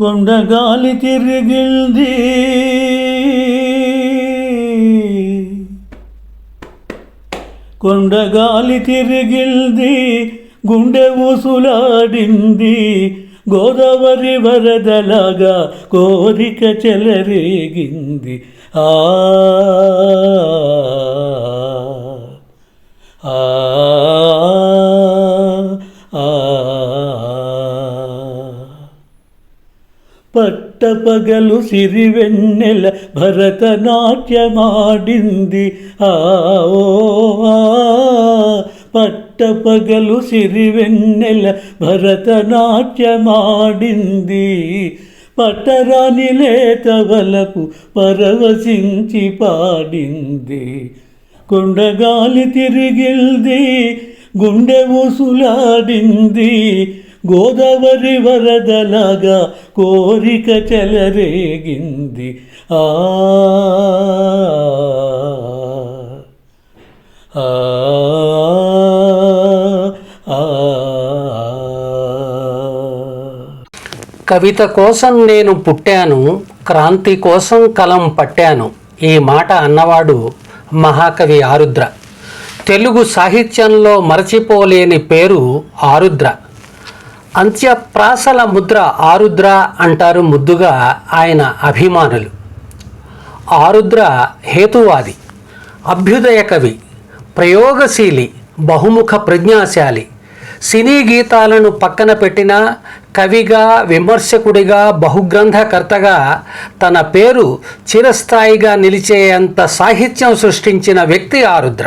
కొండగాలి తిరిగింది. కొండగాలి తిరిగింది గుండె ఊసులాడింది. గోదావరి వరదలాగా కోరిక చెలరేగింది. ఆ ఆ. పట్టపగలు సిరివెన్నెల భరతనాట్యమాడింది. ఆ ఓ, ఆ. పట్టపగలు సిరివెన్నెల భరతనాట్యమాడింది. పట్టరాని లేతవలకు పరవశించి పాడింది. కొండగాలి తిరిగిల్ది గుండె ఊసులాడింది. గోదావరి వరదలాగా కోరిక చెలరేగింది. ఆ ఆ ఆ. కవిత కోసం నేను పుట్టాను క్రాంతి కోసం కలం పట్టాను ఈ మాట అన్నవాడు మహాకవి ఆరుద్ర. తెలుగు సాహిత్యంలో మరచిపోలేని పేరు ఆరుద్ర. అంత్యప్రాసల ముద్ర ఆరుద్ర అంటారు ముద్దుగా ఆయన అభిమానులు. ఆరుద్ర హేతువాది అభ్యుదయ కవి ప్రయోగశీలి బహుముఖ ప్రజ్ఞాశాలి. సినీ గీతాలను పక్కన పెట్టిన కవిగా విమర్శకుడిగా బహుగ్రంథకర్తగా తన పేరు చిరస్థాయిగా నిలిచేంత సాహిత్యం సృష్టించిన వ్యక్తి ఆరుద్ర.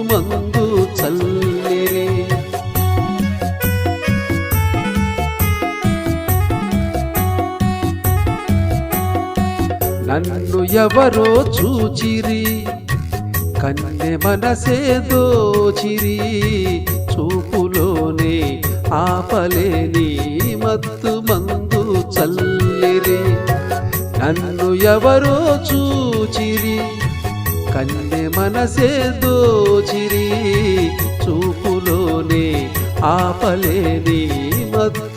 ఎవరో చూచిరి. కన్నె మనసే దోచిరి. చూపులోనే ఆపలేని మత్తు మందు చల్లిరి. నన్ను ఎవరో చూచిరి. కన్నె మనసే దోచిరి. చూపులోనే ఆపలేని మత్తు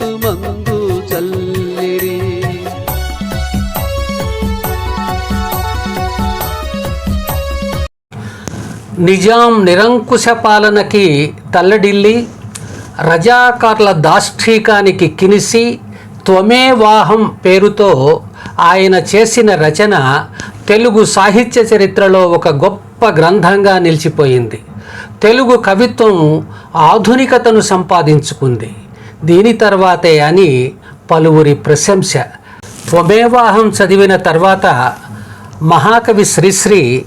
నిజాం నిరంకుశ పాలనకి తల్లడిల్లి రజాకార్ల దాష్ఠీకానికి కినిసి త్వమేవాహం పేరుతో ఆయన చేసిన రచన తెలుగు సాహిత్య చరిత్రలో ఒక గొప్ప గ్రంథంగా నిలిచిపోయింది. తెలుగు కవిత్వం ఆధునికతను సంపాదించుకుంది. దీని తర్వాతే అని పలువురి ప్రశంస. త్వమేవాహం చదివిన తర్వాత మహాకవి శ్రీశ్రీ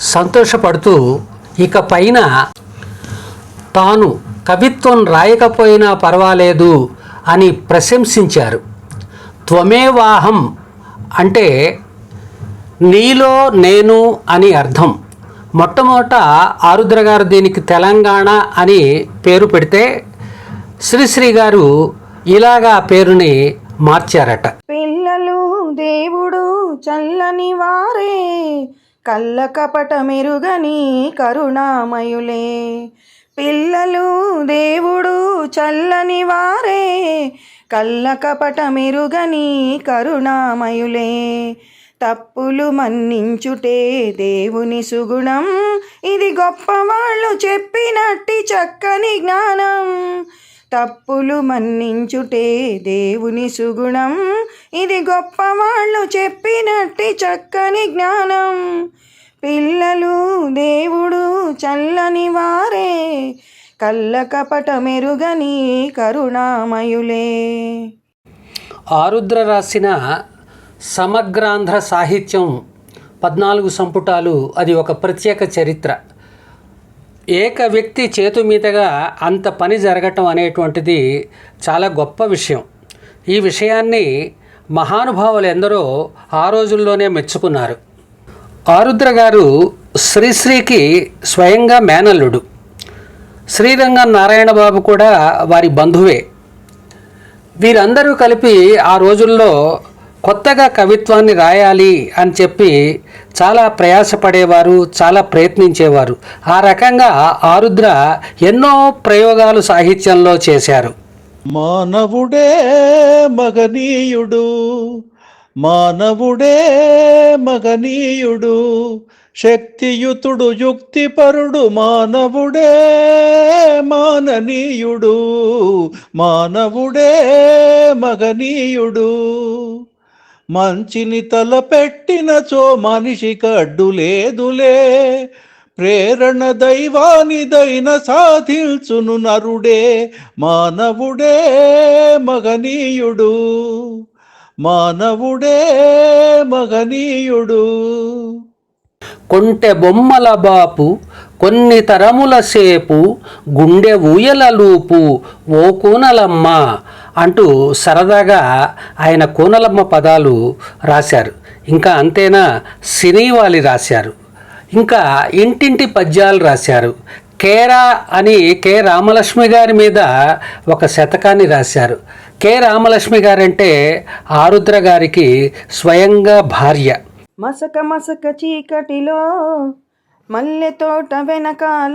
సంతోషపడుతూ ఇక పైన తాను కవిత్వం రాయకపోయినా పర్వాలేదు అని ప్రశంసించారు. త్వమేవాహం అంటే నీలో నేను అని అర్థం. మొట్టమొదట ఆరుద్ర గారు దీనికి తెలంగాణ అని పేరు పెడితే శ్రీశ్రీ గారు ఇలాగా పేరుని మార్చారట. పిల్లలు దేవుడు చల్లని వారే. కళ్ళ మెరుగని కరుణామయులే. పిల్లలు దేవుడు చల్లని వారే. కళ్ళ మెరుగని కరుణామయులే. తప్పులు మన్నించుటే దేవుని సుగుణం. ఇది గొప్పవాళ్ళు చెప్పినట్టి చక్కని జ్ఞానం. తప్పులు మన్నించుటే దేవుని సుగుణం. ఇది గొప్పవాళ్ళు చెప్పినట్టి చక్కని జ్ఞానం. పిల్లలు దేవుడు చల్లని వారే. కళ్ళ కపట మెరుగని కరుణామయులే. ఆరుద్ర రాసిన సమగ్రాంధ్ర సాహిత్యం పద్నాలుగు సంపుటాలు అది ఒక ప్రత్యేక చరిత్ర. ఏక వ్యక్తి చేతు మీదుగా అంత పని జరగటం అనేటువంటిది చాలా గొప్ప విషయం. ఈ విషయాన్ని మహానుభావులు ఎందరో ఆ రోజుల్లోనే మెచ్చుకున్నారు. ఆరుద్ర గారు శ్రీశ్రీకి స్వయంగా మేనల్లుడు. శ్రీరంగం నారాయణ బాబు కూడా వారి బంధువే. వీరందరూ కలిపి ఆ రోజుల్లో కొత్తగా కవిత్వాన్ని రాయాలి అని చెప్పి చాలా ప్రయాసపడేవారు చాలా ప్రయత్నించేవారు. ఆ రకంగా ఆరుద్ర ఎన్నో ప్రయోగాలు సాహిత్యంలో చేశారు. మానవుడే మగనీయుడు మానవుడే మగనీయుడు శక్తియుతుడు యుక్తిపరుడు మానవుడే మాననీయుడు మానవుడే మగనీయుడు. మంచిని తలపెట్టినచో మనిషి కడ్డు లేదులే. ప్రేరణ దైవానిదైన సాధించును నరుడే మానవుడే మగనీయుడు మానవుడే మగనీయుడు కొంటె బొమ్మల బాపు కొన్ని తరముల సేపు గుండె ఊయల లూపు ఓ కూనలమ్మ అంటూ సరదాగా ఆయన కూనలమ్మ పదాలు రాశారు. ఇంకా అంతేనా? సినీవాలి రాశారు. ఇంకా ఇంటింటి పద్యాలు రాశారు. కేరా అని కె రామలక్ష్మి గారి మీద ఒక శతకాన్ని రాశారు. కె రామలక్ష్మి గారంటే ఆరుద్ర గారికి స్వయంగా భార్య. మసక మసక చీకటిలో మల్లె తోట వెనకాల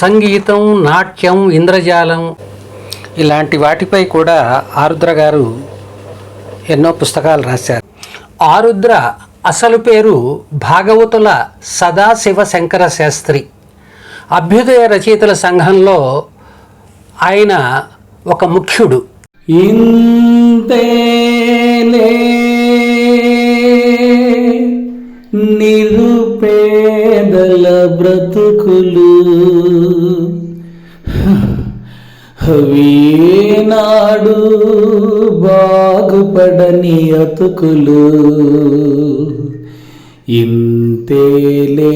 సంగీతం నాట్యం ఇంద్రజాలం ఇలాంటి వాటిపై కూడా ఆరుద్ర గారు ఎన్నో పుస్తకాలు రాశారు. ఆరుద్ర అసలు పేరు భాగవతుల సదాశివ శంకర శాస్త్రి. అభ్యుదయ రచయితల సంఘంలో ఆయన ఒక ముఖ్యుడు. ఇంతేలే నిరుపేదల బ్రతుకులు వీనాడు బాగుపడని అతుకులు. ఇంతేలే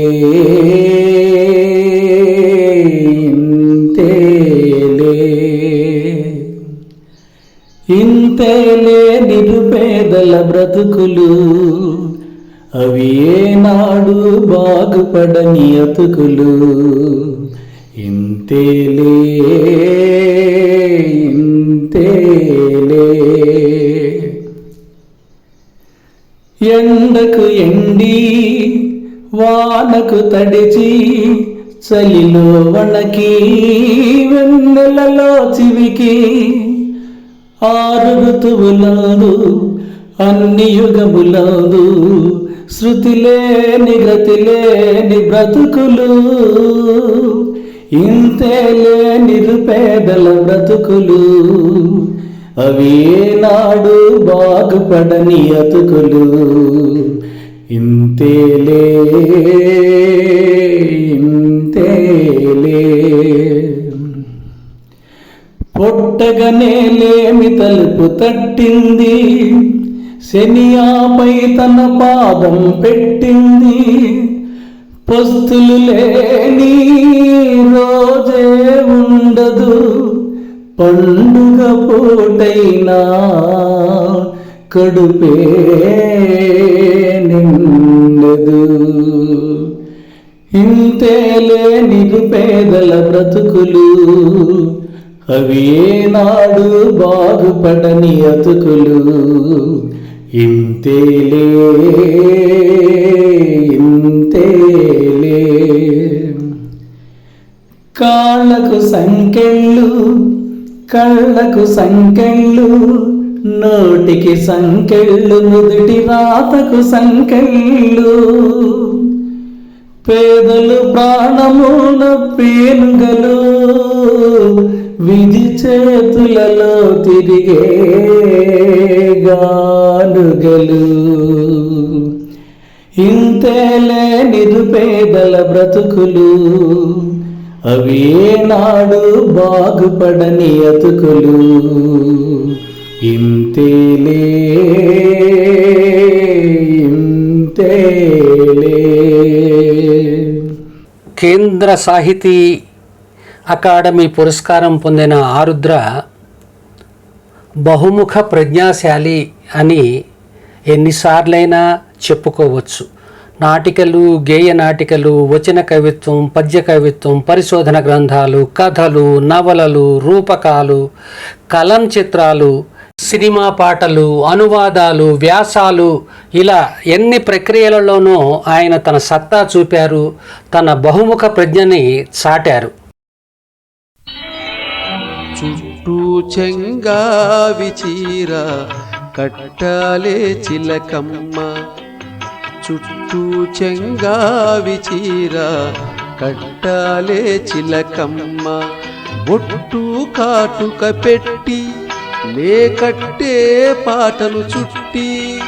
ఇంతేలే ఇంతేలే నిరుపేదల బ్రతుకులు. అవి ఏనాడు బాగుపడని అతుకులు. ఇంతేలే ఎండకు ఎండి వానకు తడిచి చలిలో వణకి వెన్నెలలో చివికి ఆరు ఋతువులందు అన్ని యుగములందు గతిలేని బ్రతుకులు. ఇంతే లేని పేదల బ్రతుకులు. అవేనాడు బాగుపడని అతుకులు. ఇంతేలే ఇంతేలే పొట్టగనే లేమి తలుపు తట్టింది. శనియాపై తన పాదం పెట్టింది. పొస్తులు లేని రోజే ఉండదు. పండుగ పూటైనా కడుపే నిండదు. ఇంతేలే నిరుపేదల బ్రతుకులు అవి ఏనాడు బాగుపడని అతుకులు. ఇంతేలే ఇంతేలే కళ్ళకు సంకెళ్ళు నోటికి సంకెళ్ళు నుదుటి రాతకు సంకెళ్ళు. పేదలు ప్రాణమున పేనుగలు విధి చేతులలో తిరిగే గానుగలు. ఇంతేలే నిరుపేదల బ్రతుకులు. అవి ఏనాడు బాగుపడని అతుకులు. ఇంతేలే ఇంతేలే. కేంద్ర సాహితీ అకాడమీ పురస్కారం పొందిన ఆరుద్ర బహుముఖ ప్రజ్ఞాశాలి అని ఎన్నిసార్లైనా చెప్పుకోవచ్చు. నాటికలు గేయ నాటికలు వచన కవిత్వం పద్య కవిత్వం పరిశోధన గ్రంథాలు కథలు నవలలు రూపకాలు కలం చిత్రాలు సినిమా పాటలు అనువాదాలు వ్యాసాలు ఇలా ఎన్ని ప్రక్రియలలోనూ ఆయన తన సత్తా చూపారు తన బహుముఖ ప్రజ్ఞని చాటారు. చుట్టూ చెంగావి చీర కట్టాలే చిలకమ్మ చుట్టూ చెంగావి చీర కట్టాలే చిలకమ్మ. బొట్టు కాటుక పెట్టి లే కట్టే పాటలు చుట్టి.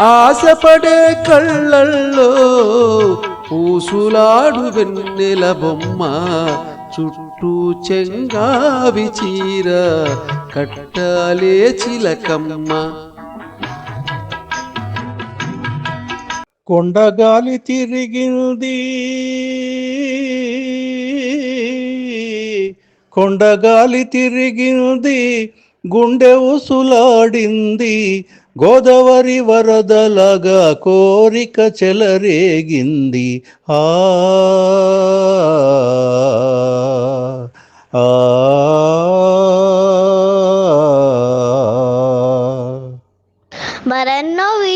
ఆశపడే కళ్ళల్లో పూసులాడు వెన్నెల బొమ్మ. చుట్టూ చెంగావి చీర కట్టాలే చిలకమ్మ. కొండగాలి తిరిగింది కొండగాలి తిరిగింది గుండె ఉసులాడింది గోదావరి వరదలగా కోరిక చెలరేగింది ఆ ఆ మరెన్నో